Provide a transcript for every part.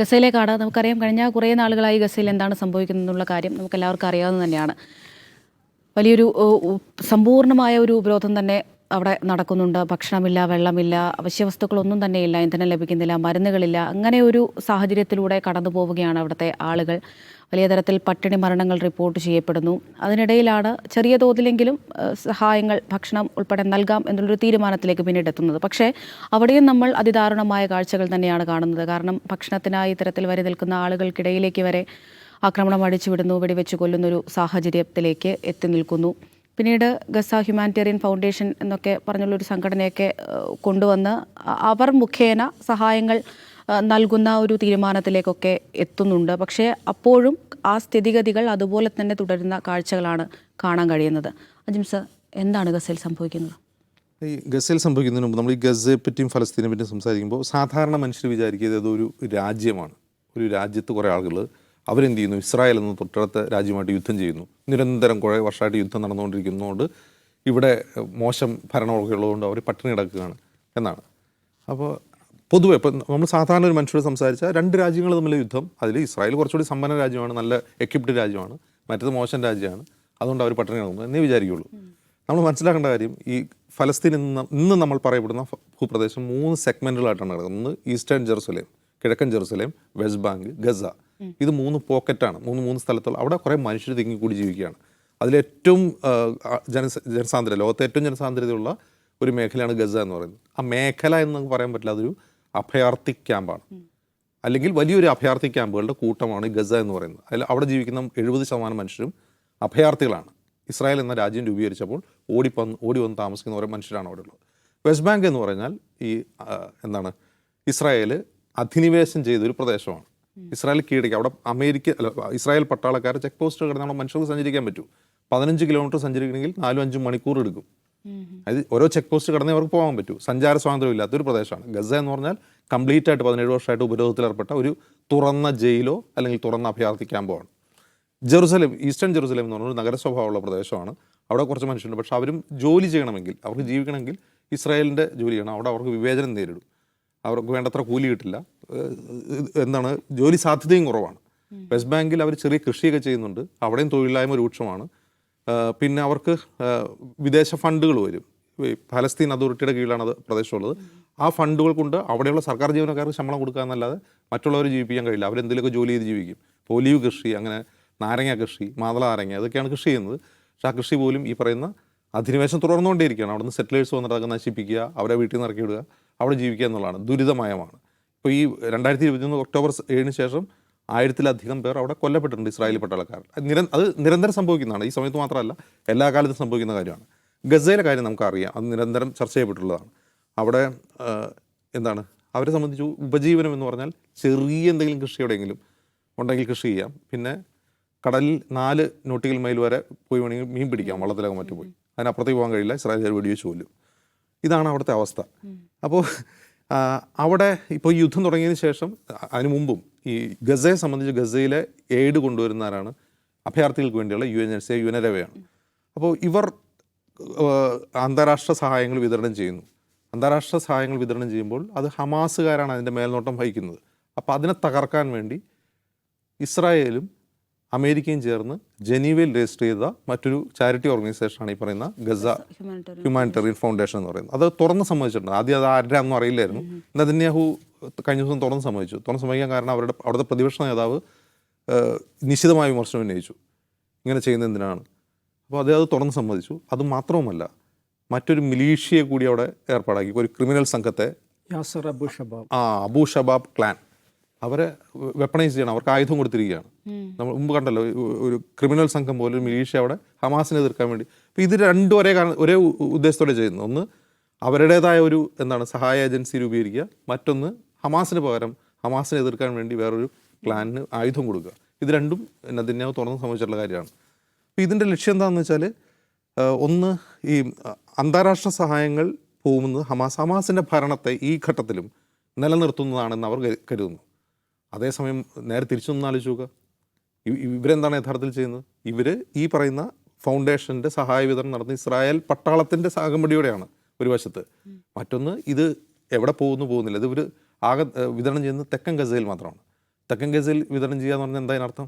ഗസയിലേക്കാണ് നമുക്കറിയാം കഴിഞ്ഞ കുറേ നാളുകളായി ഗസയിൽ എന്താണ് സംഭവിക്കുന്നത് എന്നുള്ള കാര്യം നമുക്ക് എല്ലാവർക്കും അറിയാവുന്നത് തന്നെയാണ്. വലിയൊരു സമ്പൂർണമായ ഒരു ഉപരോധം തന്നെ അവിടെ നടക്കുന്നുണ്ട്. ഭക്ഷണമില്ല വെള്ളമില്ല അവശ്യവസ്തുക്കളൊന്നും തന്നെ ഇല്ല ഇന്ധനം ലഭിക്കുന്നില്ല മരുന്നുകളില്ല. അങ്ങനെ ഒരു സാഹചര്യത്തിലൂടെ കടന്നു പോവുകയാണ് അവിടുത്തെ ആളുകൾ. വലിയ തരത്തിൽ പട്ടിണി മരണങ്ങൾ റിപ്പോർട്ട് ചെയ്യപ്പെടുന്നു. അതിനിടയിലാണ് ചെറിയ തോതിലെങ്കിലും സഹായങ്ങൾ ഭക്ഷണം ഉൾപ്പെടെ നൽകാം എന്നുള്ളൊരു തീരുമാനത്തിലേക്ക് പിന്നീട് എത്തുന്നത്. പക്ഷേ അവിടെയും നമ്മൾ അതിദാരുണമായ കാഴ്ചകൾ തന്നെയാണ് കാണുന്നത്. കാരണം ഭക്ഷണത്തിനായി ഇത്തരത്തിൽ വരെ നിൽക്കുന്ന ആളുകൾക്കിടയിലേക്ക് വരെ ആക്രമണം അടിച്ചുവിടുന്നു വെടിവെച്ച് കൊല്ലുന്നൊരു സാഹചര്യത്തിലേക്ക് എത്തി നിൽക്കുന്നു. പിന്നീട് ഗസ ഹ്യൂമാനിറ്റേറിയൻ ഫൗണ്ടേഷൻ എന്നൊക്കെ പറഞ്ഞുള്ളൊരു സംഘടനയൊക്കെ കൊണ്ടുവന്ന് അവർ മുഖേന സഹായങ്ങൾ നൽകുന്ന ഒരു തീരുമാനത്തിലേക്കൊക്കെ എത്തുന്നുണ്ട്. പക്ഷേ അപ്പോഴും ആ സ്ഥിതിഗതികൾ അതുപോലെ തന്നെ തുടരുന്ന കാഴ്ചകളാണ് കാണാൻ കഴിയുന്നത്. അജിംസ് എന്താണ് ഗസയിൽ സംഭവിക്കുന്നത്? ഈ ഗസയിൽ സംഭവിക്കുന്നതിന് മുമ്പ് നമ്മൾ ഈ ഗസയെ പറ്റിയും ഫലസ്തീനെ പറ്റിയും സംസാരിക്കുമ്പോൾ സാധാരണ മനുഷ്യർ വിചാരിക്കുന്നത് അതൊരു രാജ്യമാണ്. ഒരു രാജ്യത്ത് കുറേ ആളുകൾ അവരെന്ത് ചെയ്യുന്നു ഇസ്രായേൽ എന്ന തൊട്ടടുത്ത രാജ്യമായിട്ട് യുദ്ധം ചെയ്യുന്നു. നിരന്തരം കുറേ വർഷമായിട്ട് യുദ്ധം നടന്നുകൊണ്ടിരിക്കുന്നതുകൊണ്ട് ഇവിടെ മോശം ഭരണമൊക്കെ ഉള്ളതുകൊണ്ട് അവർ പട്ടിണി കിടക്കുകയാണ് എന്നാണ്. അപ്പോൾ പൊതുവെ ഇപ്പം നമ്മൾ സാധാരണ ഒരു മനുഷ്യരോട് സംസാരിച്ചാൽ രണ്ട് രാജ്യങ്ങൾ തമ്മിലെ യുദ്ധം അതിൽ ഇസ്രായേൽ കുറച്ചുകൂടി സമ്പന്ന രാജ്യമാണ് നല്ല എക്യുപ്ഡ് രാജ്യമാണ് മറ്റത് മോശം രാജ്യമാണ് അതുകൊണ്ട് അവർ പട്ടിണി കിടക്കുന്നു എന്നേ വിചാരിക്കുള്ളൂ. നമ്മൾ മനസ്സിലാക്കേണ്ട കാര്യം ഈ ഫലസ്തീൻ ഇന്ന് ഇന്ന് നമ്മൾ പറയപ്പെടുന്ന ഭൂപ്രദേശം മൂന്ന് സെഗ്മെന്റുകളായിട്ടാണ് കിടക്കുന്നത് ഒന്ന് ഈസ്റ്റേൺ ജെറുസലേം കിഴക്കൻ ജെറുസലേം വെസ്റ്റ് ബാങ്ക് ഗസ. ഇത് മൂന്ന് പോക്കറ്റാണ് മൂന്ന് മൂന്ന് സ്ഥലത്തുള്ള. അവിടെ കുറേ മനുഷ്യർ തിങ്ങിക്കൂടി ജീവിക്കുകയാണ്. അതിലേറ്റവും ജനസ ജനസാന്ദ്രത ലോകത്തെ ഏറ്റവും ജനസാന്ദ്രതയുള്ള ഒരു മേഖലയാണ് ഗസ എന്ന് പറയുന്നത്. ആ മേഖല എന്ന് നമുക്ക് പറയാൻ പറ്റില്ല അതൊരു അഭയാർത്ഥി ക്യാമ്പാണ്. അല്ലെങ്കിൽ വലിയൊരു അഭയാർത്ഥി ക്യാമ്പുകളുടെ കൂട്ടമാണ് ഗസ എന്ന് പറയുന്നത്. അതിൽ അവിടെ ജീവിക്കുന്ന എഴുപത് ശതമാനം മനുഷ്യരും അഭയാർത്ഥികളാണ്. ഇസ്രായേൽ എന്ന രാജ്യം രൂപീകരിച്ചപ്പോൾ ഓടി വന്ന് ഓടി വന്ന് താമസിക്കുന്ന ഓരോ മനുഷ്യരാണ് അവിടെ ഉള്ളത്. വെസ്റ്റ് ബാങ്ക് എന്ന് പറഞ്ഞാൽ ഈ എന്താണ് ഇസ്രായേൽ അധിനിവേശം ചെയ്തൊരു പ്രദേശമാണ്. ഇസ്രായേൽ കീഴടക്കി. അവിടെ അമേരിക്ക അല്ല ഇസ്രായേൽ പട്ടാളക്കാർ ചെക്ക് പോസ്റ്റ് കിടന്ന നമ്മുടെ മനുഷ്യർക്ക് സഞ്ചരിക്കാൻ പറ്റൂ. പതിനഞ്ച് കിലോമീറ്റർ സഞ്ചരിക്കണമെങ്കിൽ നാലും അഞ്ചും മണിക്കൂർ എടുക്കും. അതായത് ഓരോ ചെക്ക് പോസ്റ്റ് കടന്നേ അവർക്ക് പോകാൻ പറ്റൂ. സഞ്ചാര സ്വാതന്ത്ര്യം ഇല്ലാത്തൊരു പ്രദേശമാണ്. ഗസ എന്ന് പറഞ്ഞാൽ കംപ്ലീറ്റ് ആയിട്ട് പതിനേഴ് വർഷമായിട്ട് ഉപരോധത്തിൽ ഏർപ്പെട്ട ഒരു തുറന്ന ജയിലോ അല്ലെങ്കിൽ തുറന്ന അഭയാർത്ഥി ക്യാമ്പോ ആണ് ജെറുസലേം ഈസ്റ്റേൺ ജെറുസലേം എന്ന് പറഞ്ഞൊരു നഗര സ്വഭാവമുള്ള പ്രദേശമാണ്. അവിടെ കുറച്ച് മനുഷ്യരുണ്ട്. പക്ഷെ അവരും ജോലി ചെയ്യണമെങ്കിൽ അവർക്ക് ജീവിക്കണമെങ്കിൽ ഇസ്രായേലിന്റെ ജോലി ചെയ്യണം അവിടെ അവർക്ക് വിവേചനം നേരിടും. അവർക്ക് വേണ്ടത്ര കൂലി കിട്ടില്ല. എന്താണ് ജോലി സാധ്യതയും കുറവാണ്. വെസ്റ്റ് ബാങ്കിൽ അവർ ചെറിയ കൃഷിയൊക്കെ ചെയ്യുന്നുണ്ട്. അവിടെയും തൊഴിലില്ലായ്മ രൂക്ഷമാണ്. പിന്നെ അവർക്ക് വിദേശ ഫണ്ടുകൾ വരും. ഫലസ്തീൻ അതോറിറ്റിയുടെ കീഴിലാണ് അത് പ്രദേശമുള്ളത്. ആ ഫണ്ടുകൾ കൊണ്ട് അവിടെയുള്ള സർക്കാർ ജീവനക്കാർക്ക് ശമ്പളം കൊടുക്കുക എന്നല്ലാതെ മറ്റുള്ളവർ ജീവിപ്പിക്കാൻ കഴിയില്ല. അവരെന്തെങ്കിലുമൊക്കെ ജോലി ചെയ്ത് ജീവിക്കും. ഒലീവ് കൃഷി അങ്ങനെ നാരങ്ങ കൃഷി മാതള നാരങ്ങ അതൊക്കെയാണ് കൃഷി ചെയ്യുന്നത്. പക്ഷെ ആ കൃഷി പോലും ഈ പറയുന്ന അധിനിവേശം തുടർന്നുകൊണ്ടേയിരിക്കുകയാണ്. അവിടുന്ന് സെറ്റിലേഴ്സ് വന്നിട്ട് അതൊക്കെ നശിപ്പിക്കുക അവരെ വീട്ടിൽ നിന്ന് ഇറക്കി വിടുക. അവിടെ ജീവിക്കുക എന്നുള്ളതാണ്. ദുരിതമയമാണ്. ഇപ്പോൾ ഈ രണ്ടായിരത്തി ഇരുപത്തിയൊന്ന് ഒക്ടോബർ ഏഴിന് ശേഷം ആയിരത്തിലധികം പേർ അവിടെ കൊല്ലപ്പെട്ടിട്ടുണ്ട് ഇസ്രായേലി പട്ടാളക്കാർ. നിര അത് നിരന്തരം സംഭവിക്കുന്നതാണ്. ഈ സമയത്ത് മാത്രമല്ല എല്ലാ കാലത്തും സംഭവിക്കുന്ന കാര്യമാണ്. ഗസയിലെ കാര്യം നമുക്കറിയാം. അത് നിരന്തരം ചർച്ച ചെയ്യപ്പെട്ടുള്ളതാണ് അവിടെ എന്താണ്? അവരെ സംബന്ധിച്ച് ഉപജീവനം എന്ന് പറഞ്ഞാൽ ചെറിയ എന്തെങ്കിലും കൃഷി എവിടെയെങ്കിലും ഉണ്ടെങ്കിൽ കൃഷി ചെയ്യാം. പിന്നെ കടലിൽ നാല് നോട്ടിക്കൽ മൈൽ വരെ പോയി വേണമെങ്കിൽ മീൻ പിടിക്കാം. വള്ളത്തിലൊക്കെ മറ്റു പോയി അതിനപ്പുറത്തേക്ക് പോകാൻ കഴിയില്ല. ഇസ്രായേൽ വെടിവെച്ച് കൊല്ലും. ഇതാണ് അവിടുത്തെ അവസ്ഥ. അപ്പോൾ അവിടെ ഇപ്പോൾ യുദ്ധം തുടങ്ങിയതിന് ശേഷം അതിനു മുമ്പും ഈ ഗസയെ സംബന്ധിച്ച് ഗസയിലെ എയ്ഡ് കൊണ്ടുവരുന്നവരാണ് അഭയാർത്ഥികൾക്ക് വേണ്ടിയുള്ള യു എൻ എസ് എ യുനരവയാണ് അപ്പോൾ ഇവർ അന്താരാഷ്ട്ര സഹായങ്ങൾ വിതരണം ചെയ്യുന്നു. അന്താരാഷ്ട്ര സഹായങ്ങൾ വിതരണം ചെയ്യുമ്പോൾ അത് ഹമാസുകാരാണ് അതിന്റെ മേൽനോട്ടം വഹിക്കുന്നത്. അപ്പോൾ അതിനെ തകർക്കാൻ വേണ്ടി ഇസ്രായേലും അമേരിക്കയും ചേർന്ന് ജനീവയിൽ രജിസ്റ്റർ ചെയ്ത മറ്റൊരു ചാരിറ്റി ഓർഗനൈസേഷനാണ് ഈ പറയുന്ന ഗസ ഹ്യൂമാനിറ്റേറിയൻ ഫൗണ്ടേഷൻ എന്ന് പറയുന്നത്. അത് തുറന്ന് സമ്മതിച്ചിട്ടുണ്ട്. ആദ്യം അത് ആരാന്നും അറിയില്ലായിരുന്നു. നെതന്യാഹു കഴിഞ്ഞ ദിവസം തുറന്ന് സമ്മതിച്ചു. തുറന്ന് സമ്മതിക്കാൻ കാരണം അവരുടെ അവിടുത്തെ പ്രതിപക്ഷ നേതാവ് നിശ്ചിതമായ നിശിതമായ വിമർശനം ഉന്നയിച്ചു. ഇങ്ങനെ ചെയ്യുന്ന എന്തിനാണ്? അപ്പോൾ അദ്ദേഹം അത് തുറന്ന് സമ്മതിച്ചു. അത് മാത്രവുമല്ല മറ്റൊരു മിലീഷ്യയെ കൂടി അവിടെ ഏർപ്പാടാക്കി. ഒരു ക്രിമിനൽ സംഘത്തെ യാസർ അബു ഷബാബ്. ആ അബു ഷബാബ് ക്ലാൻ. അവരെ വെപ്പണൈസ് ചെയ്യണം. അവർക്ക് ആയുധം കൊടുത്തിരിക്കുകയാണ്. നമ്മൾ മുമ്പ് കണ്ടല്ലോ ഒരു- ക്രിമിനൽ സംഘം പോലെ ഒരു മിലീഷ്യ അവിടെ ഹമാസിനെ എതിർക്കാൻ വേണ്ടി. അപ്പോൾ ഇത് രണ്ടും ഒരേ കാരണം ഒരേ ഉദ്ദേശത്തോടെ ചെയ്യുന്നു ഒന്ന് അവരുടേതായ ഒരു എന്താണ് സഹായ ഏജൻസി രൂപീകരിക്കുക. മറ്റൊന്ന് ഹമാസിന് പകരം ഹമാസിനെ എതിർക്കാൻ വേണ്ടി വേറൊരു പ്ലാനിന് ആയുധം കൊടുക്കുക. ഇത് രണ്ടും നദിന്യാവ് തുറന്ന് സംബന്ധിച്ചിട്ടുള്ള കാര്യമാണ്. അപ്പോൾ ഇതിന്റെ ലക്ഷ്യം എന്താണെന്ന് വെച്ചാൽ ഒന്ന് ഈ അന്താരാഷ്ട്ര സഹായങ്ങൾ പോകുന്നത് ഹമാസ് ഹമാസിന്റെ ഭരണത്തെ ഈ ഘട്ടത്തിലും നിലനിർത്തുന്നതാണെന്ന് അവർ കരുതുന്നു. അതേസമയം നേരെ തിരിച്ചു നിന്ന് ആലോചിച്ച് നോക്കുക ഇവരെന്താണ് യഥാർത്ഥത്തിൽ ചെയ്യുന്നത്? ഇവർ ഈ പറയുന്ന ഫൗണ്ടേഷന്റെ സഹായ വിതരണം നടത്തുന്ന ഇസ്രായേൽ പട്ടാളത്തിന്റെ സാകമ്പടിയോടെയാണ് ഒരു വശത്ത്. മറ്റൊന്ന് ഇത് എവിടെ പോകുന്നു പോകുന്നില്ല. ഇത് ഇവർ ആകെ വിതരണം ചെയ്യുന്നത് തെക്കൻ ഗസയിൽ മാത്രമാണ്. തെക്കൻ ഗസയിൽ വിതരണം ചെയ്യുക എന്ന് പറഞ്ഞാൽ എന്താ അതിനർത്ഥം?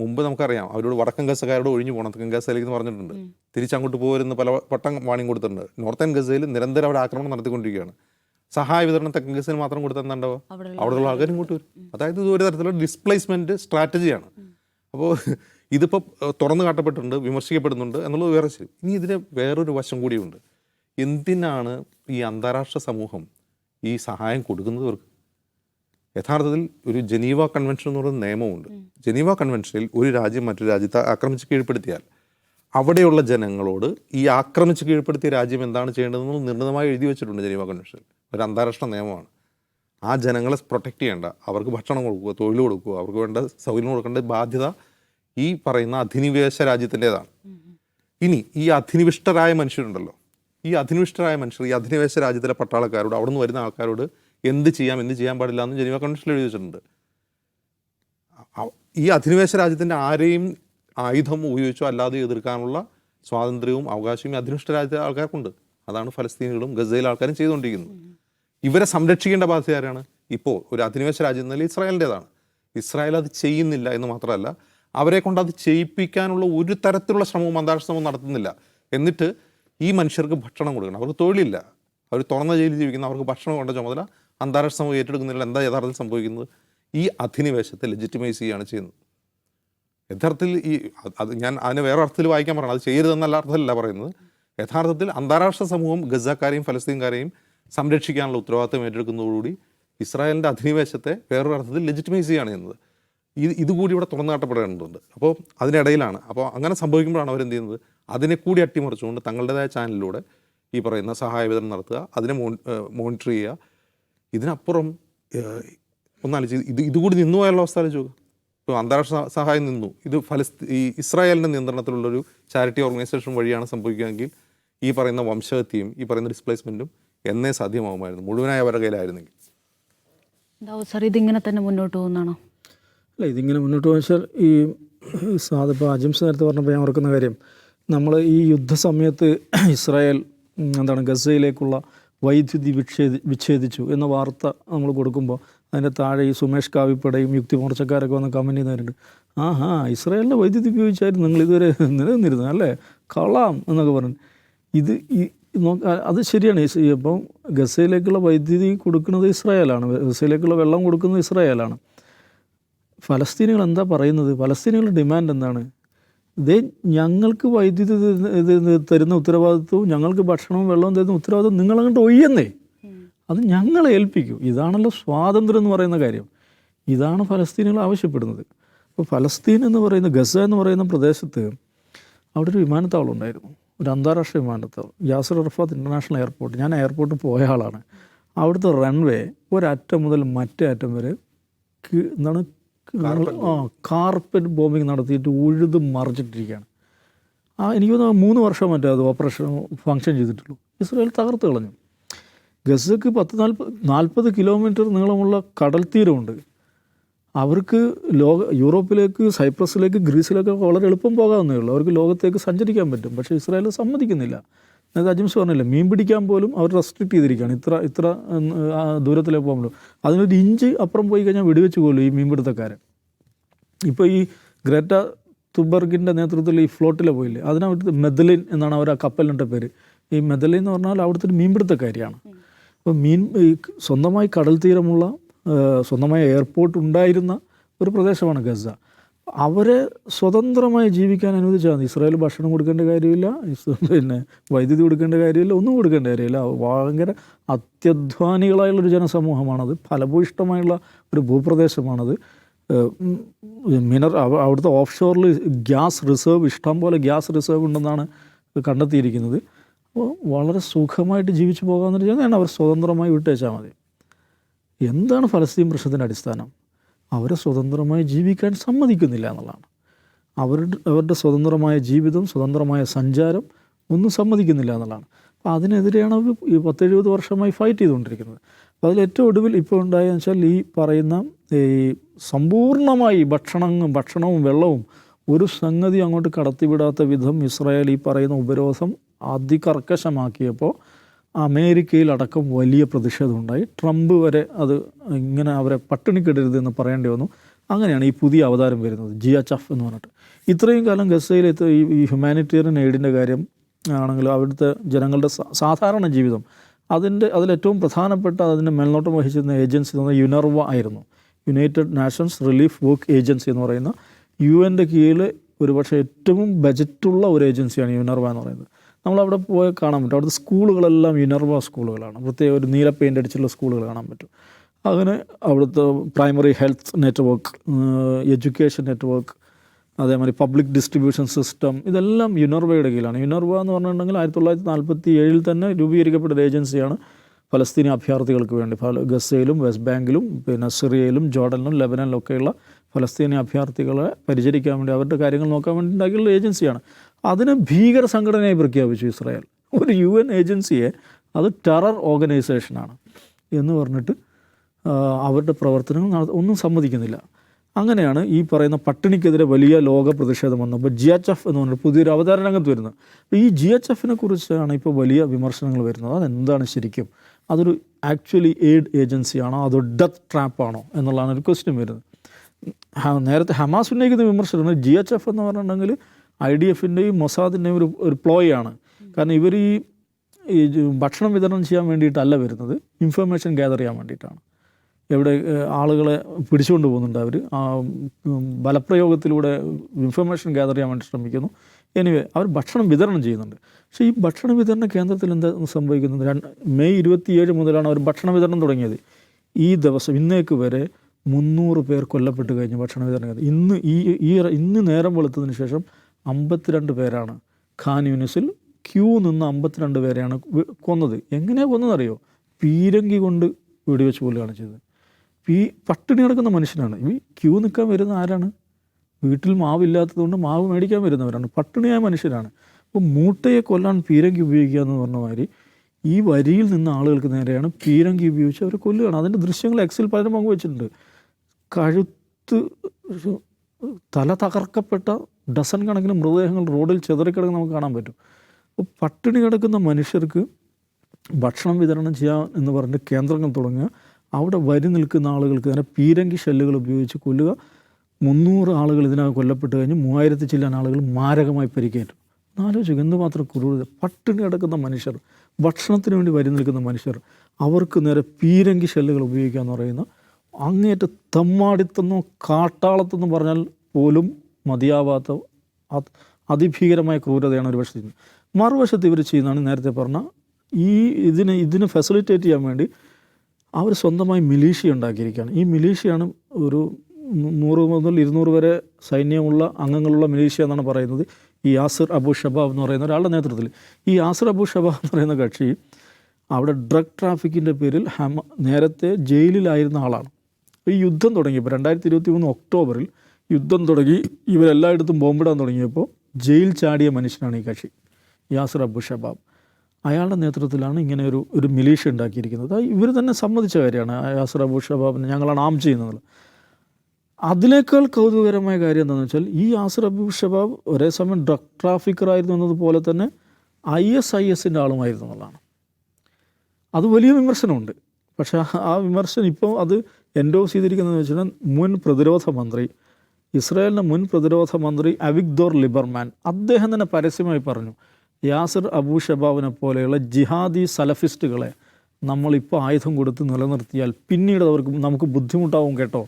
മുമ്പ് നമുക്കറിയാം അവരോട് വടക്കൻ ഗസക്കാരോട് ഒഴിഞ്ഞു പോകണം. തെക്കൻ ഗസയിലേക്ക് എന്ന് പറഞ്ഞിട്ടുണ്ട്. തിരിച്ചങ്ങോട്ട് പോകരുന്ന് പല പട്ടം വാണിയും കൊടുത്തിട്ടുണ്ട്. നോർത്തേൺ ഗസയിൽ നിരന്തരം അവിടെ ആക്രമണം നടത്തിക്കൊണ്ടിരിക്കുകയാണ്. സഹായ വിതരണ തെക്കൻ മാത്രം അവിടെ അവിടെയുള്ള ആൾക്കാർ ഇങ്ങോട്ട് വരും. അതായത് ഇത് ഒരു തരത്തിലുള്ള ഡിസ്പ്ലേസ്മെന്റ് സ്ട്രാറ്റജിയാണ് അപ്പോൾ ഇതിപ്പോൾ തുറന്നു കാട്ടപ്പെട്ടിട്ടുണ്ട് വിമർശിക്കപ്പെടുന്നുണ്ട് എന്നുള്ളത് വേറെ ശരി. ഇനി ഇതിന് വേറൊരു വശം കൂടിയുണ്ട്. എന്തിനാണ് ഈ അന്താരാഷ്ട്ര സമൂഹം ഈ സഹായം കൊടുക്കുന്നത് ഇവർക്ക്? യഥാർത്ഥത്തിൽ ഒരു ജനീവ കൺവെൻഷൻ എന്ന് പറയുന്ന നിയമമുണ്ട്. ജനീവ കൺവെൻഷനിൽ ഒരു രാജ്യം മറ്റൊരു രാജ്യത്തെ ആക്രമിച്ച് കീഴ്പ്പെടുത്തിയാൽ അവിടെയുള്ള ജനങ്ങളോട് ഈ ആക്രമിച്ച് കീഴ്പ്പെടുത്തിയ രാജ്യം എന്താണ് ചെയ്യേണ്ടതെന്ന് നിർണീതമായി എഴുതി വെച്ചിട്ടുണ്ട് ജനീവ കൺവെൻഷനിൽ ഒരു അന്താരാഷ്ട്ര നിയമമാണ്. ആ ജനങ്ങളെ പ്രൊട്ടക്റ്റ് ചെയ്യേണ്ട. അവർക്ക് ഭക്ഷണം കൊടുക്കുക തൊഴിൽ കൊടുക്കുക അവർക്ക് വേണ്ട സൗകര്യം കൊടുക്കേണ്ട ബാധ്യത ഈ പറയുന്ന അധിനിവേശ രാജ്യത്തിന്റെതാണ്. ഇനി ഈ അധിനിവിഷ്ടരായ മനുഷ്യരുണ്ടല്ലോ. ഈ അധിനിവിഷ്ടരായ മനുഷ്യർ ഈ അധിനിവേശ രാജ്യത്തിലെ പട്ടാളക്കാരോട് അവിടെ നിന്ന് വരുന്ന ആൾക്കാരോട് എന്ത് ചെയ്യാം എന്ത് ചെയ്യാൻ പാടില്ല എന്ന് ജനീവ കൺവെൻഷൻ എഴുതി വെച്ചിട്ടുണ്ട്. ഈ അധിനിവേശ രാജ്യത്തിന്റെ ആരെയും ആയുധം ഉപയോഗിച്ചോ അല്ലാതെ എതിർക്കാനുള്ള സ്വാതന്ത്ര്യവും അവകാശവും അധിനിഷ്ഠ രാജ്യത്തെ ആൾക്കാർക്കുണ്ട്. അതാണ് ഫലസ്തീനികളും ഗസയിലെ ആൾക്കാരും ചെയ്തുകൊണ്ടിരിക്കുന്നത്. ഇവരെ സംരക്ഷിക്കേണ്ട ബാധ്യത ആരാണ്? ഇപ്പോൾ ഒരു അധിനിവേശ രാജ്യം എന്നാൽ ഇസ്രായേലിന്റെതാണ്. ഇസ്രായേൽ അത് ചെയ്യുന്നില്ല എന്ന് മാത്രമല്ല അവരെ കൊണ്ട് അത് ചെയ്യിപ്പിക്കാനുള്ള ഒരു തരത്തിലുള്ള ശ്രമവും അന്താരാഷ്ട്ര ശ്രമവും നടത്തുന്നില്ല. എന്നിട്ട് ഈ മനുഷ്യർക്ക് ഭക്ഷണം കൊടുക്കണം. അവർക്ക് തൊഴിലില്ല. അവർ തുറന്ന ജയിലിൽ ജീവിക്കുന്ന അവർക്ക് ഭക്ഷണം കൊണ്ട ചുമതല അന്താരാഷ്ട്ര സമൂഹം ഏറ്റെടുക്കുന്നില്ല എന്താ യഥാർത്ഥത്തിൽ സംഭവിക്കുന്നത്? ഈ അധിനിവേശത്തെ ലെജിറ്റിമൈസ് ചെയ്യുകയാണ് ചെയ്യുന്നത്. യഥാർത്ഥത്തിൽ ഈ അത് ഞാൻ അതിനെ വേറെ അർത്ഥത്തിൽ വായിക്കാൻ പറയണം. അത് ചെയ്യരുതെന്നല്ല അർത്ഥത്തിലല്ല പറയുന്നത്. യഥാർത്ഥത്തിൽ അന്താരാഷ്ട്ര സമൂഹം ഗസക്കാരെയും ഫലസ്തീൻകാരെയും സംരക്ഷിക്കാനുള്ള ഉത്തരവാദിത്തം ഏറ്റെടുക്കുന്നതോടുകൂടി ഇസ്രായേലിന്റെ അധിനിവേശത്തെ വേറൊരു അർത്ഥത്തിൽ ലെജിറ്റിമൈസ് ചെയ്യുകയാണ് ചെയ്യുന്നത് ഇത് ഇതുകൂടി ഇവിടെ തുറന്നാട്ടപ്പെടേണ്ടതുണ്ട്. അപ്പോൾ അതിനിടയിലാണ്. അപ്പോൾ അങ്ങനെ സംഭവിക്കുമ്പോഴാണ് അവരെന്ത് ചെയ്യുന്നത്? അതിനെ കൂടി അട്ടിമറിച്ചുകൊണ്ട് തങ്ങളുടേതായ ചാനലിലൂടെ ഈ പറയുന്ന സഹായ വിതരണം നടത്തുക അതിനെ മോണിറ്റർ ചെയ്യുക. ഇതിനപ്പുറം ഒന്നാലും ഒന്നാലോചിച്ച് ഇത് ഇതുകൂടി നിന്നു പോയുള്ള അവസ്ഥ ആലോചിച്ച് ഇപ്പോൾ അന്താരാഷ്ട്ര സഹായം നിന്നു. ഇത് ഫലസ്തീ ഇസ്രായേലിന്റെ നിയന്ത്രണത്തിലുള്ളൊരു ചാരിറ്റി ഓർഗനൈസേഷൻ വഴിയാണ് സംഭവിക്കുകയെങ്കിൽ ഈ പറയുന്ന വംശഹത്യയും ഈ പറയുന്ന ഡിസ്പ്ലേസ്മെന്റും എന്നേ സാധ്യമാവുമായിരുന്നു. മുഴുവനായ അവരുടെ കയ്യിലായിരുന്നെങ്കിൽ. സാർ ഇതിങ്ങനെ തന്നെ മുന്നോട്ട് പോകുന്നതാണോ? അല്ല ഇതിങ്ങനെ മുന്നോട്ട് പോകാൻ ഈ സാധ ഇപ്പോൾ അജിംസ് നേരത്തെ പറഞ്ഞപ്പോൾ ഞാൻ ഓർക്കുന്ന കാര്യം നമ്മൾ ഈ യുദ്ധ സമയത്ത് ഇസ്രായേൽ എന്താണ് ഗസയിലേക്കുള്ള വൈദ്യുതി വിച്ഛേദി വിച്ഛേദിച്ചു എന്ന വാർത്ത നമ്മൾ കൊടുക്കുമ്പോൾ അതിന്റെ താഴെ ഈ സുമേഷ് കാവിപ്പടയും യുക്തി മോർച്ചക്കാരൊക്കെ വന്ന് കമന്റ് ചെയ്യുന്നവരുണ്ട്. ആഹാ ഇസ്രായേലിന്റെ വൈദ്യുതി ഉപയോഗിച്ചായിരുന്നു നിങ്ങൾ ഇതുവരെ നിലനിന്നിരുന്നത് അല്ലേ? കളാം എന്നൊക്കെ പറഞ്ഞു. ഇത് ഈ അത് ശരിയാണ്. ഇപ്പം ഗസയിലേക്കുള്ള വൈദ്യുതി കൊടുക്കുന്നത് ഇസ്രായേലാണ്. ഗസയിലേക്കുള്ള വെള്ളം കൊടുക്കുന്നത് ഇസ്രായേലാണ്. ഫലസ്തീനികൾ എന്താ പറയുന്നത്? ഫലസ്തീനികളുടെ ഡിമാൻഡ് എന്താണ്? ഇതേ ഞങ്ങൾക്ക് വൈദ്യുതി തരുന്ന ഉത്തരവാദിത്വവും ഞങ്ങൾക്ക് ഭക്ഷണവും വെള്ളവും തരുന്ന ഉത്തരവാദിത്വം നിങ്ങളങ്ങോട്ട് ഒയ്യുന്നേ അത് ഞങ്ങളെ ഏൽപ്പിക്കും. ഇതാണല്ലോ സ്വാതന്ത്ര്യം എന്ന് പറയുന്ന കാര്യം. ഇതാണ് ഫലസ്തീനികൾ ആവശ്യപ്പെടുന്നത്. അപ്പോൾ ഫലസ്തീൻ എന്ന് പറയുന്ന ഗസ എന്ന് പറയുന്ന പ്രദേശത്ത് അവിടെ ഒരു വിമാനത്താവളം ഉണ്ടായിരുന്നു. ഒരു അന്താരാഷ്ട്ര വിമാനത്ത് യാസർ അറഫാത്ത് ഇന്റർനാഷണൽ എയർപോർട്ട് ഞാൻ എയർപോർട്ടിൽ പോയ ആളാണ്. അവിടുത്തെ റൺവേ ഒരറ്റം മുതൽ മറ്റേ അറ്റം വരെ എന്താണ്? ആ കാർപ്പറ്റ് ബോംബിങ് നടത്തിയിട്ട് ഉഴുത് മറിച്ചിട്ടിരിക്കുകയാണ്. ആ എനിക്ക് തോന്നുന്നു മൂന്ന് വർഷം മറ്റേ അത് ഓപ്പറേഷൻ ഫങ്ഷൻ ചെയ്തിട്ടുള്ളൂ. ഇസ്രായേൽ തകർത്ത് കളഞ്ഞു. ഗസക്ക് പത്ത് നാൽപ്പത് നാൽപ്പത് കിലോമീറ്റർ നീളമുള്ള കടൽ തീരമുണ്ട് അവർക്ക് ലോക യൂറോപ്പിലേക്ക് സൈപ്രസിലേക്ക് ഗ്രീസിലേക്ക് വളരെ എളുപ്പം പോകാവുന്നേ ഉള്ളൂ. അവർക്ക് ലോകത്തേക്ക് സഞ്ചരിക്കാൻ പറ്റും. പക്ഷേ ഇസ്രായേൽ സമ്മതിക്കുന്നില്ല. അതായത് അജിംസ് പറഞ്ഞില്ല മീൻ പിടിക്കാൻ പോലും അവർ റെസ്ട്രിക്ട് ചെയ്തിരിക്കുകയാണ്. ഇത്ര ഇത്ര ദൂരത്തിലേക്ക് പോകാൻ പറ്റും അതിനൊരു ഇഞ്ച് അപ്പുറം പോയി കഴിഞ്ഞാൽ വെടിവെച്ച് കൊല്ലും ഈ മീൻപിടുത്തക്കാരൻ ഇപ്പോൾ ഈ ഗ്രേറ്റ തുബർഗിന്റെ നേതൃത്വത്തിൽ ഈ ഫ്ലോട്ടിലെ പോയില്ലേ അതിനവിടുത്തെ മെദലിൻ എന്നാണ് അവർ ആ കപ്പലിന്റെ പേര്. ഈ മെദലിൻ എന്ന് പറഞ്ഞാൽ അവിടുത്തെ ഒരു മീൻപിടുത്തക്കാരിയാണ് അപ്പോൾ മീൻ സ്വന്തമായി കടൽ തീരമുള്ള സ്വന്തമായ എയർപോർട്ട് ഉണ്ടായിരുന്ന ഒരു പ്രദേശമാണ് ഗസ. അവരെ സ്വതന്ത്രമായി ജീവിക്കാൻ അനുവദിച്ചാൽ ഇസ്രായേൽ ഭക്ഷണം കൊടുക്കേണ്ട കാര്യമില്ല പിന്നെ വൈദ്യുതി കൊടുക്കേണ്ട കാര്യമില്ല ഒന്നും കൊടുക്കേണ്ട കാര്യമില്ല. ഭയങ്കര അത്യധ്വാനികളായുള്ളൊരു ജനസമൂഹമാണത്. ഫലഭൂയിഷ്ടമായുള്ള ഒരു ഭൂപ്രദേശമാണത്. മിനർ അവ- അവിടുത്തെ ഓഫ് ഷോറിൽ ഗ്യാസ് റിസർവ് ഇഷ്ടം പോലെ ഗ്യാസ് റിസർവ് ഉണ്ടെന്നാണ് കണ്ടെത്തിയിരിക്കുന്നത്. അപ്പോൾ വളരെ സുഖമായിട്ട് ജീവിച്ചു പോകാമെന്ന് വെച്ചാൽ അവർ സ്വതന്ത്രമായി വിട്ടേച്ചാൽ മതി. എന്താണ് ഫലസ്തീൻ പ്രശ്നത്തിന്റെ അടിസ്ഥാനം? അവരെ സ്വതന്ത്രമായി ജീവിക്കാൻ സമ്മതിക്കുന്നില്ല എന്നുള്ളതാണ്. അവരുടെ അവരുടെ സ്വതന്ത്രമായ ജീവിതം സ്വതന്ത്രമായ സഞ്ചാരം ഒന്നും സമ്മതിക്കുന്നില്ല എന്നുള്ളതാണ്. അപ്പോൾ അതിനെതിരെയാണ് അവർ ഈ പത്തെഴുപത് വർഷമായി ഫൈറ്റ് ചെയ്തുകൊണ്ടിരിക്കുന്നത്. അപ്പോൾ അതിൽ ഏറ്റവും ഒടുവിൽ ഇപ്പോൾ ഉണ്ടായെന്ന് വെച്ചാൽ ഈ പറയുന്ന ഈ സമ്പൂർണമായി ഭക്ഷണവും ഭക്ഷണവും വെള്ളവും ഒരു സംഗതി അങ്ങോട്ട് കടത്തിവിടാത്ത വിധം ഇസ്രായേൽ ഈ പറയുന്ന ഉപരോധം അതികർക്കശമാക്കിയപ്പോൾ അമേരിക്കയിൽ അടക്കം വലിയ പ്രതിഷേധമുണ്ടായി. ട്രംപ് വരെ അത് ഇങ്ങനെ അവരെ പട്ടിണിക്കിടരുത് എന്ന് പറയേണ്ടി വന്നു. അങ്ങനെയാണ് ഈ പുതിയ അവതാരം വരുന്നത് ജിയ ചഫ് എന്ന് പറഞ്ഞിട്ട്. ഇത്രയും കാലം ഗസയിലെത്ത് ഈ ഈ ഹ്യൂമാനിറ്റേറിയൻ എയ്ഡിന്റെ കാര്യം ആണെങ്കിലും അവിടുത്തെ ജനങ്ങളുടെ സാധാരണ ജീവിതം അതിന്റെ അതിലേറ്റവും പ്രധാനപ്പെട്ട അതിന്റെ മേൽനോട്ടം വഹിച്ചിരുന്ന ഏജൻസി എന്ന് പറഞ്ഞാൽ യുനർവ ആയിരുന്നു. United Nations relief work agency എന്ന് പറയുന്ന യു എന്റെ കീഴിൽ ഒരുപക്ഷെ ഏറ്റവും ബജറ്റുള്ള ഒരു ഏജൻസിയാണ് യുനർവ എന്ന് പറയുന്നത്. നമ്മളവിടെ പോയി കാണാൻ പറ്റും. അവിടുത്തെ സ്കൂളുകളെല്ലാം യുനർവ സ്കൂളുകളാണ്. പ്രത്യേക ഒരു നീല പെയിന്റ് അടിച്ചുള്ള സ്കൂളുകൾ കാണാൻ പറ്റും. അങ്ങനെ അവിടുത്തെ primary health network education network അതേമാതിരി പബ്ലിക് ഡിസ്ട്രിബ്യൂഷൻ സിസ്റ്റം ഇതെല്ലാം യുനർവയുടെ കീഴിലാണ്. യുനർവ എന്ന് പറഞ്ഞിട്ടുണ്ടെങ്കിൽ ആയിരത്തി തൊള്ളായിരത്തി നാൽപ്പത്തി ഏഴിൽ തന്നെ രൂപീകരിക്കപ്പെട്ട ഒരു ഏജൻസിയാണ് ഫലസ്തീനി അഭയാർത്ഥികൾക്ക് വേണ്ടി. ഗസയിലും വെസ്റ്റ് ബാങ്കിലും പിന്നെ സിറിയയിലും ജോർഡനിലും ലെബനനിലും ഒക്കെയുള്ള ഫലസ്തീനി അഭയാർത്ഥികളെ പരിചരിക്കാൻ വേണ്ടി അവരുടെ കാര്യങ്ങൾ നോക്കാൻ വേണ്ടി ഉണ്ടാക്കിയുള്ള ഏജൻസിയാണ്. അതിനെ ഭീകര സംഘടനയായി പ്രഖ്യാപിച്ചു ഇസ്രായേൽ. ഒരു യു എൻ ഏജൻസിയെ അത് ടെറർ ഓർഗനൈസേഷനാണ് എന്ന് പറഞ്ഞിട്ട് അവരുടെ പ്രവർത്തനങ്ങൾ ഒന്നും സമ്മതിക്കുന്നില്ല. അങ്ങനെയാണ് ഈ പറയുന്ന പട്ടിണിക്കെതിരെ വലിയ ലോക പ്രതിഷേധം വന്നപ്പോൾ ജി എച്ച് എഫ് എന്ന് പറഞ്ഞിട്ട് പുതിയൊരു അവതാര രംഗത്ത് വരുന്നത്. അപ്പോൾ ഈ ജി എച്ച് എഫിനെ കുറിച്ചാണ് ഇപ്പോൾ വലിയ വിമർശനങ്ങൾ വരുന്നത്. അതെന്താണ് ശരിക്കും? അതൊരു ആക്ച്വലി എയ്ഡ് ഏജൻസിയാണോ? അതോ ഡെത്ത് ട്രാപ്പാണോ? എന്നുള്ളതാണ് ഒരു ക്വസ്റ്റ്യൻ വരുന്നത്. നേരത്തെ ഹമാസ് ഉന്നയിക്കുന്ന വിമർശനം ജി എച്ച് എഫ് എന്ന് പറഞ്ഞിട്ടുണ്ടെങ്കിൽ ഐ ഡി എഫിന്റെയും മൊസാദിന്റെയും ഒരു ഒരു പ്ലോയ് ആണ് കാരണം ഇവർ ഈ ഈ ഭക്ഷണം വിതരണം ചെയ്യാൻ വേണ്ടിയിട്ടല്ല വരുന്നത്. ഇൻഫർമേഷൻ ഗ്യാതർ ചെയ്യാൻ വേണ്ടിയിട്ടാണ്. എവിടെ ആളുകളെ പിടിച്ചുകൊണ്ട് പോകുന്നുണ്ട് അവർ ബലപ്രയോഗത്തിലൂടെ ഇൻഫർമേഷൻ ഗ്യാതർ ചെയ്യാൻ വേണ്ടി ശ്രമിക്കുന്നു. എനിവേ അവർ ഭക്ഷണം വിതരണം ചെയ്യുന്നുണ്ട്. പക്ഷേ ഈ ഭക്ഷണ വിതരണ കേന്ദ്രത്തിൽ എന്താ സംഭവിക്കുന്നത്? രണ്ട് മെയ് ഇരുപത്തിയേഴ് മുതലാണ് അവർ ഭക്ഷണ വിതരണം തുടങ്ങിയത്. ഈ ദിവസം ഇന്നേക്ക് വരെ മുന്നൂറ് പേർ കൊല്ലപ്പെട്ട് കഴിഞ്ഞു ഭക്ഷണ വിതരണ കേന്ദ്രം. ഇന്ന് ഈ ഈ ഇന്ന് നേരം വെളുത്തതിന് ശേഷം അമ്പത്തിരണ്ട് പേരാണ്. ഖാൻ യൂണിസിൽ ക്യൂ നിന്ന് അമ്പത്തിരണ്ട് പേരെയാണ് കൊന്നത്. എങ്ങനെയാണ് കൊന്നതെന്നറിയോ പീരങ്കി കൊണ്ട് വെടിവെച്ച് കൊല്ലുകയാണ് ചെയ്തത്. ഈ പട്ടിണി കിടക്കുന്ന മനുഷ്യനാണ്. ഈ ക്യൂ നിൽക്കാൻ വരുന്ന ആരാണ്? വീട്ടിൽ മാവില്ലാത്തതുകൊണ്ട് മാവ് മേടിക്കാൻ വരുന്നവരാണ്. പട്ടിണിയായ മനുഷ്യരാണ്. അപ്പോൾ മൂട്ടയെ കൊല്ലാൻ പീരങ്കി ഉപയോഗിക്കുക എന്ന് പറഞ്ഞ മാതിരി ഈ വരിയിൽ നിന്ന് ആളുകൾക്ക് നേരെയാണ് പീരങ്കി ഉപയോഗിച്ച് അവരെ കൊല്ലുകയാണ്. അതിന്റെ ദൃശ്യങ്ങൾ എക്സിൽ പലരും പങ്കുവച്ചിട്ടുണ്ട്. കഴുത്ത് തല തകർക്കപ്പെട്ട ഡസൻ കണക്കിന് മൃതദേഹങ്ങൾ റോഡിൽ ചെതറിക്കിടക്കുന്ന നമുക്ക് കാണാൻ പറ്റും. അപ്പോൾ പട്ടിണി കിടക്കുന്ന മനുഷ്യർക്ക് ഭക്ഷണം വിതരണം ചെയ്യാൻ എന്ന് പറഞ്ഞ് കേന്ദ്രങ്ങൾ തുടങ്ങുക. അവിടെ വരി നിൽക്കുന്ന ആളുകൾക്ക് തന്നെ പീരങ്കി ഷെല്ലുകൾ ഉപയോഗിച്ച് കൊല്ലുക. മുന്നൂറ് ആളുകൾ ഇതിനകം കൊല്ലപ്പെട്ട് കഴിഞ്ഞ് മൂവായിരത്തി ചില്ലാൻ ആളുകൾ മാരകമായി പരിക്കേറ്റു. ആലോചിക്കുക എന്തുമാത്രം ക്രൂരത. പട്ടിണി കിടക്കുന്ന മനുഷ്യർ ഭക്ഷണത്തിന് വേണ്ടി വരി നിൽക്കുന്ന മനുഷ്യർ അവർക്ക് നേരെ പീരങ്കി ഷെല്ലുകൾ ഉപയോഗിക്കുക എന്ന് പറയുന്ന അങ്ങേറ്റ തമ്മാടിത്തെന്നോ കാട്ടാളത്തെന്നോ പറഞ്ഞാൽ പോലും മതിയാവാത്ത അതിഭീകരമായ ക്രൂരതയാണ് ഒരു പക്ഷേ ചെയ്യുന്നത്. മറുവശത്ത് ഇവർ ചെയ്യുന്നതാണ് നേരത്തെ പറഞ്ഞ ഈ ഇതിന് ഇതിന് ഫെസിലിറ്റേറ്റ് ചെയ്യാൻ വേണ്ടി അവർ സ്വന്തമായി മിലീഷ്യ ഉണ്ടാക്കിയിരിക്കുകയാണ്. ഈ മിലീഷ്യയാണ് ഒരു നൂറ് മുതൽ ഇരുന്നൂറ് വരെ സൈന്യമുള്ള അംഗങ്ങളുള്ള മിലീഷ്യ എന്നാണ് പറയുന്നത്. ഈ യാസിർ അബു ഷബാബ് എന്ന് പറയുന്ന ഒരാളുടെ നേതൃത്വത്തിൽ. ഈ യാസിർ അബു ഷബാബ് എന്ന് പറയുന്ന കക്ഷി അവിടെ ഡ്രഗ് ട്രാഫിക്കിന്റെ പേരിൽ ഹമ നേരത്തെ ജയിലിലായിരുന്ന ആളാണ്. ഈ യുദ്ധം തുടങ്ങിയപ്പോൾ രണ്ടായിരത്തി ഇരുപത്തി മൂന്ന് ഒക്ടോബറിൽ യുദ്ധം തുടങ്ങി ഇവരെല്ലായിടത്തും ബോംബിടാൻ തുടങ്ങിയപ്പോൾ ജയിൽ ചാടിയ മനുഷ്യനാണ് ഈ കക്ഷി യാസർ അബു ഷബാബ്. അയാളുടെ നേതൃത്വത്തിലാണ് ഇങ്ങനെ ഒരു ഒരു മിലീഷ ഉണ്ടാക്കിയിരിക്കുന്നത്. ഇവർ തന്നെ സമ്മതിച്ച കാര്യമാണ് യാസർ അബു ഷബാബിനെ ഞങ്ങളാണ് ആം ചെയ്യുന്നത് അതിനേക്കാൾ കൗതുകകരമായ കാര്യം എന്താണെന്ന് വെച്ചാൽ ഈ യാസർ അബു ഷബാബ് ഒരേ സമയം ഡ്രഗ് ട്രാഫിക്കർ ആയിരുന്നു എന്നതുപോലെ തന്നെ ഐ എസ് ഐ എസിന്റെ ആളുമായിരുന്നു എന്നുള്ളതാണ്. അത് വലിയ വിമർശനമുണ്ട്. പക്ഷേ ആ വിമർശനം ഇപ്പോൾ അത് എൻഡോസ് ചെയ്തിരിക്കുന്നതെന്ന് വെച്ചാൽ മുൻ പ്രതിരോധ മന്ത്രി ഇസ്രായേലിന്റെ മുൻ പ്രതിരോധ മന്ത്രി അവിഗ്ദോർ ലിബർമാൻ അദ്ദേഹം തന്നെ പരസ്യമായി പറഞ്ഞു യാസിർ അബൂ ഷബാബിനെ പോലെയുള്ള ജിഹാദി സലഫിസ്റ്റുകളെ നമ്മളിപ്പോൾ ആയുധം കൊടുത്ത് നിലനിർത്തിയാൽ പിന്നീട് അവർക്ക് നമുക്ക് ബുദ്ധിമുട്ടാവും കേട്ടോ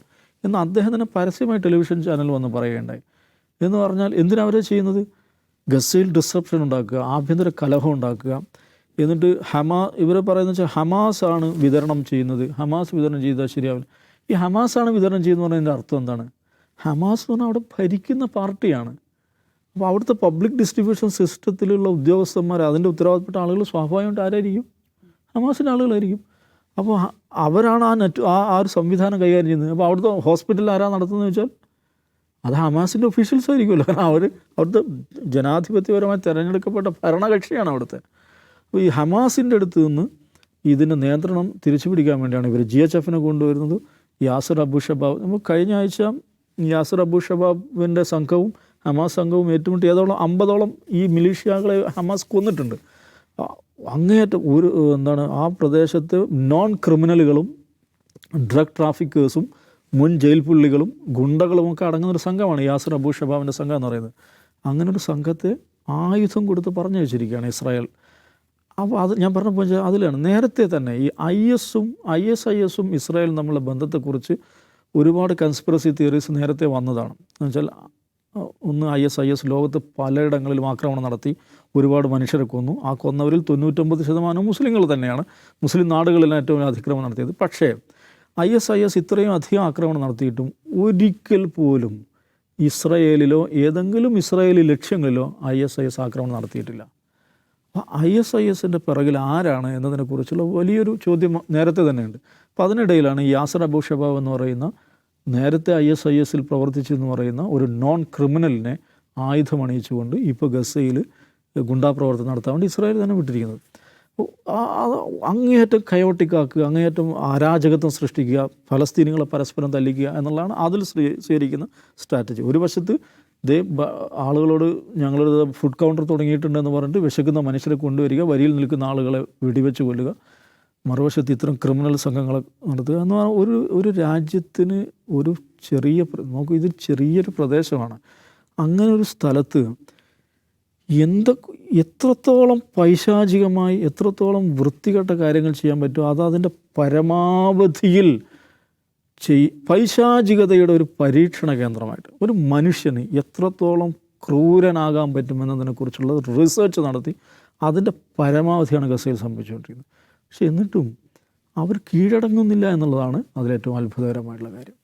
എന്ന് അദ്ദേഹം തന്നെ പരസ്യമായി ടെലിവിഷൻ ചാനൽ വന്ന് പറയുകയുണ്ടായി. എന്ന് പറഞ്ഞാൽ എന്തിനാണ് അവരെ ചെയ്യുന്നത്? ഗസയിൽ ഡിസ്റപ്ഷൻ ഉണ്ടാക്കുക ആഭ്യന്തര കലഹം ഉണ്ടാക്കുക. എന്നിട്ട് ഹമാ ഇവരെ പറയുന്നത് വെച്ചാൽ ഹമാസ് ആണ് വിതരണം ചെയ്യുന്നത്. ഹമാസ് വിതരണം ചെയ്താൽ ശരിയാവില്ല. ഈ ഹമാസ് ആണ് വിതരണം ചെയ്യുന്നത് പറഞ്ഞതിന്റെ അർത്ഥം എന്താണ്? ഹമാസ് എന്ന് പറഞ്ഞാൽ അവിടെ ഭരിക്കുന്ന പാർട്ടിയാണ്. അപ്പോൾ അവിടുത്തെ പബ്ലിക് ഡിസ്ട്രിബ്യൂഷൻ സിസ്റ്റത്തിലുള്ള ഉദ്യോഗസ്ഥന്മാർ അതിന്റെ ഉത്തരവാദപ്പെട്ട ആളുകൾ സ്വാഭാവികമായിട്ട് ആരായിരിക്കും? ഹമാസിന്റെ ആളുകളായിരിക്കും. അപ്പോൾ അവരാണ് ആ നെറ്റ് ആ ആ ഒരു സംവിധാനം കൈകാര്യം ചെയ്യുന്നത്. അപ്പോൾ അവിടുത്തെ ഹോസ്പിറ്റലിൽ ആരാ നടത്തുന്നത് വെച്ചാൽ അത് ഹമാസിന്റെ ഒഫീഷ്യൽസ് ആയിരിക്കുമല്ലോ. കാരണം അവർ അവിടുത്തെ ജനാധിപത്യപരമായി തിരഞ്ഞെടുക്കപ്പെട്ട ഭരണകക്ഷിയാണ് അവിടുത്തെ. അപ്പോൾ ഈ ഹമാസിന്റെ അടുത്ത് നിന്ന് ഇതിന്റെ നിയന്ത്രണം തിരിച്ചു പിടിക്കാൻ വേണ്ടിയാണ് ഇവർ ജി എച്ച് എഫിനെ കൊണ്ടുവരുന്നത്. യാസർ അബു ഷബാബ് നമ്മൾ കഴിഞ്ഞ ആഴ്ച യാസിർ അബു ഷബാബിന്റെ സംഘവും ഹമാസ് സംഘവും ഏറ്റുമുട്ടി. ഏതോളം അമ്പതോളം ഈ മിലീഷ്യകളെ ഹമാസ് കൊന്നിട്ടുണ്ട്. അങ്ങേറ്റം ഒരു എന്താണ് ആ പ്രദേശത്ത് നോൺ ക്രിമിനലുകളും ഡ്രഗ് ട്രാഫിക്കേഴ്സും മുൻ ജയിൽ പുള്ളികളും ഗുണ്ടകളും ഒക്കെ അടങ്ങുന്ന ഒരു സംഘമാണ് യാസർ അബു ഷബാബിന്റെ സംഘം എന്ന് പറയുന്നത്. അങ്ങനെ ഒരു സംഘത്തെ ആയുധം കൊടുത്ത് പറഞ്ഞു വെച്ചിരിക്കുകയാണ് ഇസ്രായേൽ. അപ്പോൾ അത് ഞാൻ പറഞ്ഞപ്പോൾ അതിലാണ്. നേരത്തെ തന്നെ ഈ ഐ എസും ഐ എസ് ഐ എസും ഇസ്രായേലും തമ്മിലുള്ള ബന്ധത്തെക്കുറിച്ച് ഒരുപാട് കൺസ്പിറസി തിയറീസ് നേരത്തെ വന്നതാണ്. എന്നുവെച്ചാൽ ഒന്ന് ഐ എസ് ഐ എസ് ലോകത്ത് പലയിടങ്ങളിലും ആക്രമണം നടത്തി ഒരുപാട് മനുഷ്യരെ കൊന്നു. ആ കൊന്നവരിൽ തൊണ്ണൂറ്റൊമ്പത് ശതമാനം മുസ്ലിങ്ങൾ തന്നെയാണ്. മുസ്ലിം നാടുകളിലാണ് ഏറ്റവും അതിക്രമം നടത്തിയത്. പക്ഷേ ഐ എസ് ഐ എസ് ഇത്രയും അധികം ആക്രമണം നടത്തിയിട്ടും ഒരിക്കൽ പോലും ഇസ്രയേലിലോ ഏതെങ്കിലും ഇസ്രയേലി ലക്ഷ്യങ്ങളിലോ ഐ എസ് ഐ എസ് ആക്രമണം നടത്തിയിട്ടില്ല. ഐ എസ് ഐ എസിന്റെ പിറകിൽ ആരാണ് എന്നതിനെക്കുറിച്ചുള്ള വലിയൊരു ചോദ്യം നേരത്തെ തന്നെയുണ്ട്. അപ്പോൾ അതിനിടയിലാണ് യാസർ അബു ഷബാബ് എന്ന് പറയുന്ന നേരത്തെ ഐ എസ് ഐ എസിൽ പ്രവർത്തിച്ചെന്ന് പറയുന്ന ഒരു നോൺ ക്രിമിനലിനെ ആയുധമണിയിച്ചുകൊണ്ട് ഇപ്പോൾ ഗസയിൽ ഗുണ്ടാപ്രവർത്തനം നടത്താൻ വേണ്ടി ഇസ്രായേൽ തന്നെ വിട്ടിരിക്കുന്നത്. അങ്ങേയറ്റം കയോട്ടിക്കാക്കുക അങ്ങേയറ്റം അരാജകത്വം സൃഷ്ടിക്കുക ഫലസ്തീനികളെ പരസ്പരം തല്ലിക്കുക എന്നുള്ളതാണ് അതിൽ സ്വീകരിക്കുന്ന സ്ട്രാറ്റജി. ഒരു വശത്ത് ബ- ആളുകളോട് ഞങ്ങളൊരു ഫുഡ് കൗണ്ടർ തുടങ്ങിയിട്ടുണ്ടെന്ന് പറഞ്ഞിട്ട് വിശക്കുന്ന മനുഷ്യരെ കൊണ്ടുവരിക വരിയിൽ നിൽക്കുന്ന ആളുകളെ വെടിവെച്ച് കൊല്ലുക മറുവശത്ത് ഇത്തരം ക്രിമിനൽ സംഘങ്ങളെ നടത്തുക എന്ന് പറഞ്ഞാൽ ഒരു ഒരു രാജ്യത്തിന് ഒരു ചെറിയ നമുക്ക് ഇത് ചെറിയൊരു പ്രദേശമാണ്. അങ്ങനെ ഒരു സ്ഥലത്ത് എന്തൊക്കെ എത്രത്തോളം പൈശാചികമായി എത്രത്തോളം വൃത്തികെട്ട കാര്യങ്ങൾ ചെയ്യാൻ പറ്റുമോ അത് അതിന്റെ പരമാവധിയിൽ ചെയ് പൈശാചികതയുടെ ഒരു പരീക്ഷണ കേന്ദ്രമായിട്ട് ഒരു മനുഷ്യന് എത്രത്തോളം ക്രൂരനാകാൻ പറ്റുമെന്നതിനെക്കുറിച്ചുള്ള റിസർച്ച് നടത്തി അതിന്റെ പരമാവധിയാണ് ഗസയിൽ സംഭവിച്ചുകൊണ്ടിരിക്കുന്നത്. പക്ഷെ എന്നിട്ടും അവർ കീഴടങ്ങുന്നില്ല എന്നുള്ളതാണ് അതിലേറ്റവും അത്ഭുതകരമായിട്ടുള്ള കാര്യം.